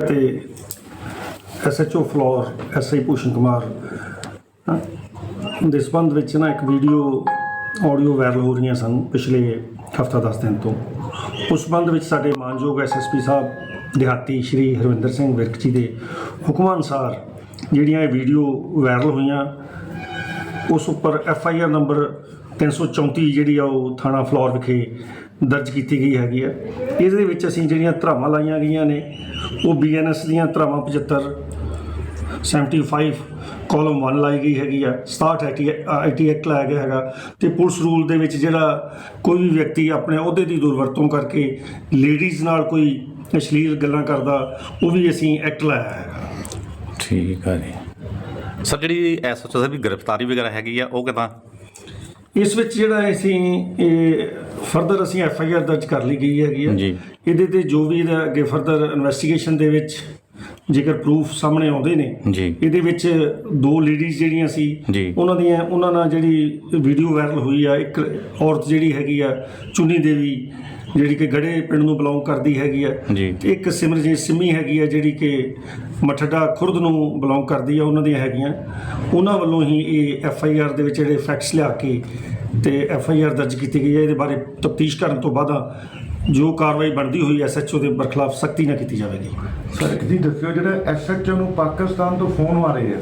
ਤੇ SHO Phillaur SI Bhushan Kumar ਦੇ ਸੰਬੰਧ ਵਿੱਚ ਨਾ ਇੱਕ ਵੀਡੀਓ ਆਡੀਓ ਵਾਇਰਲ ਹੋ ਰਹੀਆਂ ਸਨ ਪਿਛਲੇ ਹਫਤਾ 10 ਦਿਨ ਤੋਂ। ਉਸ ਸੰਬੰਧ ਵਿੱਚ ਸਾਡੇ ਮਾਨਯੋਗ ਐਸਐਸਪੀ ਸਾਹਿਬ, ਦਿਹਾਤੀ ਸ਼੍ਰੀ ਹਰਵਿੰਦਰ ਸਿੰਘ ਵਿਰਕ ਜੀ ਦੇ ਹੁਕਮਾਂ ਅਨੁਸਾਰ ਜਿਹੜੀਆਂ ਇਹ ਵੀਡੀਓ ਵਾਇਰਲ ਹੋਈਆਂ, ਉਸ ਉੱਪਰ ਐਫ ਆਈ ਆਰ ਨੰਬਰ 334 ਜਿਹੜੀ ਆ ਉਹ ਥਾਣਾ ਫਲੋਰ ਵਿਖੇ ਦਰਜ ਕੀਤੀ ਗਈ ਹੈਗੀ ਆ। ਇਹਦੇ ਵਿੱਚ ਅਸੀਂ ਜਿਹੜੀਆਂ ਧਰਾਵਾਂ ਲਾਈਆਂ ਗਈਆਂ ਨੇ ਉਹ ਬੀਐਨਐਸ ਦੀਆਂ ਧਰਾਵਾਂ 75 75 ਕਾਲਮ 1 ਲਾਈ ਗਈ ਹੈਗੀ ਆ 67 ਆਈਟੀ ਆਈਟੀ ਐਕਟ ਲਾਇਆ ਗਿਆ ਹੈਗਾ ਤੇ ਪੁਲਿਸ ਰੂਲ ਦੇ ਵਿੱਚ ਜਿਹੜਾ ਕੋਈ ਵੀ ਵਿਅਕਤੀ ਆਪਣੇ ਅਹੁਦੇ ਦੀ ਦੁਰਵਰਤੋਂ ਕਰਕੇ ਲੇਡੀਜ਼ ਨਾਲ ਕੋਈ ਅਸ਼ਲੀਲ ਗੱਲਾਂ ਕਰਦਾ ਉਹ ਵੀ ਅਸੀਂ ਐਕਟ ਲਾਇਆ ਹੈਗਾ। ਠੀਕ ਆ ਜੀ। ਸਰ ਜਿਹੜੀ ਐਸਐਚਓ ਸਾਹਿਬ ਦੀ ਗ੍ਰਿਫਤਾਰੀ ਵਗੈਰਾ ਹੈਗੀ ਆ ਉਹ ਕਿਦਾਂ? ਇਸ ਵਿੱਚ ਜਿਹੜਾ ਅਸੀਂ ਇਹ ਫਰਦਰ ਅਸੀਂ ਐਫ ਆਈ ਆਰ ਦਰਜ ਕਰ ਲਈ ਗਈ ਹੈਗੀ ਹੈ ਜੀ। ਇਹਦੇ ਤੇ ਜੋ ਵੀ ਇਹਦਾ ਅੱਗੇ ਫਰਦਰ ਇਨਵੈਸਟੀਗੇਸ਼ਨ ਦੇ ਵਿੱਚ ਜੇਕਰ ਪ੍ਰੂਫ ਸਾਹਮਣੇ ਆਉਂਦੇ ਨੇ ਜੀ। ਇਹਦੇ ਵਿੱਚ ਦੋ ਲੇਡੀਜ਼ ਜਿਹੜੀਆਂ ਸੀ। ਉਹਨਾਂ ਦੀਆਂ ਉਹਨਾਂ ਨਾਲ ਜਿਹੜੀ ਵੀਡੀਓ ਵਾਇਰਲ ਹੋਈ ਆ ਇੱਕ ਔਰਤ ਜਿਹੜੀ ਹੈਗੀ ਆ ਚੁੰਨੀ ਦੇਵੀ ਜਿਹੜੀ ਕਿ ਗੜੇ ਪਿੰਡ ਨੂੰ ਬਿਲੋਂਗ ਕਰਦੀ ਹੈਗੀ ਆ। ਤੇ ਇੱਕ ਸਿਮਰਜੀਤ ਸਿੰਮੀ ਹੈਗੀ ਆ ਜਿਹੜੀ ਕਿ ਮਠੜਾ ਖੁਰਦ ਨੂੰ ਬਿਲੋਂਗ ਕਰਦੀ ਆ ਉਹਨਾਂ ਦੀਆਂ ਹੈਗੀਆਂ ਉਹਨਾਂ ਵੱਲੋਂ ਹੀ ਇਹ ਐਫ ਆਈ ਆਰ ਦੇ ਵਿੱਚ ਜਿਹੜੇ ਫੈਕਟਸ ਲਿਆ ਕੇ ਤੇ ਐਫ ਆਈ ਆਰ ਦਰਜ ਕੀਤੀ ਗਈ ਹੈ ਇਹਦੇ ਬਾਰੇ ਤਫਤੀਸ਼ ਕਰਨ ਤੋਂ ਬਾਅਦ ਜੋ ਕਾਰਵਾਈ ਬਣਦੀ ਹੋਈ ਐਸ ਐਚ ਓ ਦੇ ਬਰਖਲਾਫ ਸਖਤੀ ਨਾਲ ਕੀਤੀ ਜਾਵੇਗੀ। ਸਰ ਇੱਕ ਚੀਜ਼ ਦੱਸਿਓ ਜਿਹੜਾ ਐਸਐਚਓ ਨੂੰ ਪਾਕਿਸਤਾਨ ਤੋਂ ਫੋਨ ਆ ਰਹੇ ਆ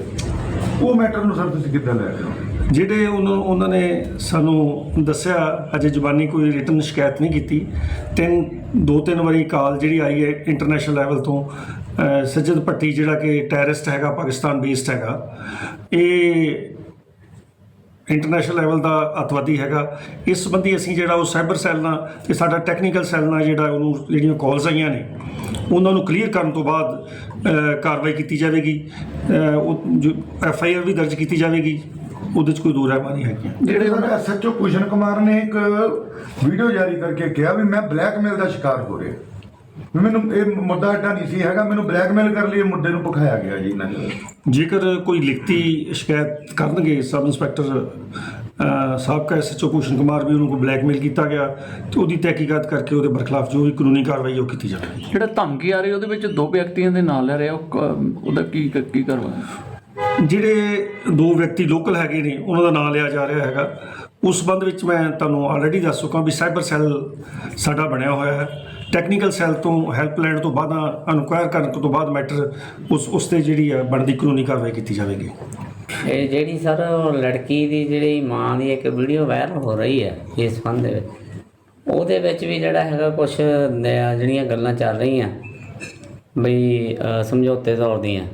ਉਹ ਮੈਟਰ ਨੂੰ ਸਰ ਤੁਸੀਂ ਕਿੱਦਾਂ ਲੈ ਰਹੇ ਹੋ? ਜਿਹੜੇ ਉਹਨਾਂ ਉਹਨਾਂ ਨੇ ਸਾਨੂੰ ਦੱਸਿਆ ਅਜੇ ਜ਼ੁਬਾਨੀ ਕੋਈ ਰਿਟਨ ਸ਼ਿਕਾਇਤ ਨਹੀਂ ਕੀਤੀ। ਤਿੰਨ ਦੋ ਤਿੰਨ ਵਾਰੀ ਕਾਲ ਜਿਹੜੀ ਆਈ ਹੈ ਇੰਟਰਨੈਸ਼ਨਲ ਲੈਵਲ ਤੋਂ ਸੱਜਦ ਭੱਟੀ ਜਿਹੜਾ ਕਿ ਟੈਰਰਿਸਟ ਹੈਗਾ ਪਾਕਿਸਤਾਨ ਬੇਸਡ ਹੈਗਾ ਇਹ ਇੰਟਰਨੈਸ਼ਨਲ ਲੈਵਲ ਦਾ ਅਤਵਾਦੀ ਹੈਗਾ। ਇਸ ਸੰਬੰਧੀ ਅਸੀਂ ਜਿਹੜਾ ਉਹ ਸਾਈਬਰ ਸੈੱਲ ਨਾਲ ਤੇ ਸਾਡਾ ਟੈਕਨੀਕਲ ਸੈੱਲ ਨਾਲ ਜਿਹੜਾ ਉਹਨੂੰ ਜਿਹੜੀਆਂ ਕਾਲਸ ਆਈਆਂ ਨੇ, ਉਹਨਾਂ ਨੂੰ ਕਲੀਅਰ ਕਰਨ ਤੋਂ ਬਾਅਦ ਕਾਰਵਾਈ ਕੀਤੀ ਜਾਵੇਗੀ। ਉਹ ਐਫ ਆਈ ਆਰ ਵੀ ਦਰਜ ਕੀਤੀ ਜਾਵੇਗੀ। ਉਹਦੇ 'ਚ ਕੋਈ ਦੋ ਰਾਇਮਾਂ ਨਹੀਂ ਹੈਗੀਆਂ। ਜਿਹੜੇ ਸਰ ਐਸਐਚਓ ਕੁਸ਼ਨ ਕੁਮਾਰ ਨੇ ਇੱਕ ਵੀਡੀਓ ਜਾਰੀ ਕਰਕੇ ਕਿਹਾ ਵੀ ਮੈਂ ਬਲੈਕਮੇਲ ਦਾ ਸ਼ਿਕਾਰ ਹੋ ਰਿਹਾ। ਵੀ ਮੈਨੂੰ ਇਹ ਮੁੱਦਾ ਐਡਾ ਨਹੀਂ ਸੀ ਹੈਗਾ ਮੈਨੂੰ ਬਲੈਕਮੇਲ ਕਰਨ ਲਈ ਇਹ ਮੁੱਦੇ ਨੂੰ ਪਖਾਇਆ ਗਿਆ ਜੀ ਇਹਨਾਂ ਨੇ। ਜੇਕਰ ਕੋਈ ਲਿਖਤੀ ਸ਼ਿਕਾਇਤ ਕਰਨਗੇ ਸਬ ਇੰਸਪੈਕਟਰ ਸਾਬਕਾ ਐਸਐਚਓ ਭੂਸ਼ਣ ਕੁਮਾਰ ਵੀ ਉਹਨੂੰ ਕੋਈ ਬਲੈਕਮੇਲ ਕੀਤਾ ਗਿਆ ਤੇ ਉਹਦੀ ਤਹਿਕੀਕਾਤ ਕਰਕੇ ਉਹਦੇ ਬਰਖਲਾਫ ਜੋ ਵੀ ਕਾਨੂੰਨੀ ਕਾਰਵਾਈ ਹੈ ਉਹ ਕੀਤੀ ਜਾਵੇਗੀ। ਜਿਹੜਾ ਧਮਕੀ ਆ ਰਹੀ ਉਹਦੇ ਵਿੱਚ ਦੋ ਵਿਅਕਤੀਆਂ ਦੇ ਨਾਂ ਲੈ ਰਿਹਾ ਉਹ ਕ- ਉਹਦਾ ਕੀ ਕੀ ਕਰਵਾ ਜਿਹੜੇ ਦੋ ਵਿਅਕਤੀ ਲੋਕਲ ਹੈਗੇ ਨੇ ਉਹਨਾਂ ਦਾ ਨਾਮ ਲਿਆ ਜਾ ਰਿਹਾ ਹੈਗਾ। ਉਸ ਸੰਬੰਧ ਵਿੱਚ ਮੈਂ ਤੁਹਾਨੂੰ ਆਲਰੇਡੀ ਦੱਸ ਚੁੱਕਾ ਵੀ ਸਾਈਬਰ ਸੈੱਲ ਸਾਡਾ ਬਣਿਆ ਹੋਇਆ ਹੈ। ਟੈਕਨੀਕਲ ਸੈੱਲ ਤੋਂ ਹੈਲਪ ਲੈਣ ਤੋਂ ਬਾਅਦ ਇਨਕੁਆਇਰ ਕਰਨ ਤੋਂ ਬਾਅਦ ਮੈਟਰ ਉਸ ਉਸ ਤੇ ਜਿਹੜੀ ਆ ਬਣਦੀ ਕਾਨੂੰਨੀ ਕਾਰਵਾਈ ਕੀਤੀ ਜਾਵੇਗੀ। ਇਹ ਜਿਹੜੀ ਸਰ ਲੜਕੀ ਦੀ ਜਿਹੜੀ ਮਾਂ ਦੀ ਇੱਕ ਵੀਡੀਓ ਵਾਇਰਲ ਹੋ ਰਹੀ ਹੈ ਇਸ ਸੰਬੰਧ ਦੇ ਵਿੱਚ, ਉਹਦੇ ਵਿੱਚ ਵੀ ਜਿਹੜਾ ਹੈਗਾ ਕੁਝ ਜਿਹੜੀਆਂ ਗੱਲਾਂ ਚੱਲ ਰਹੀਆਂ ਬਈ ਸਮਝੌਤੇ ਤੌਰ ਦੀਆਂ।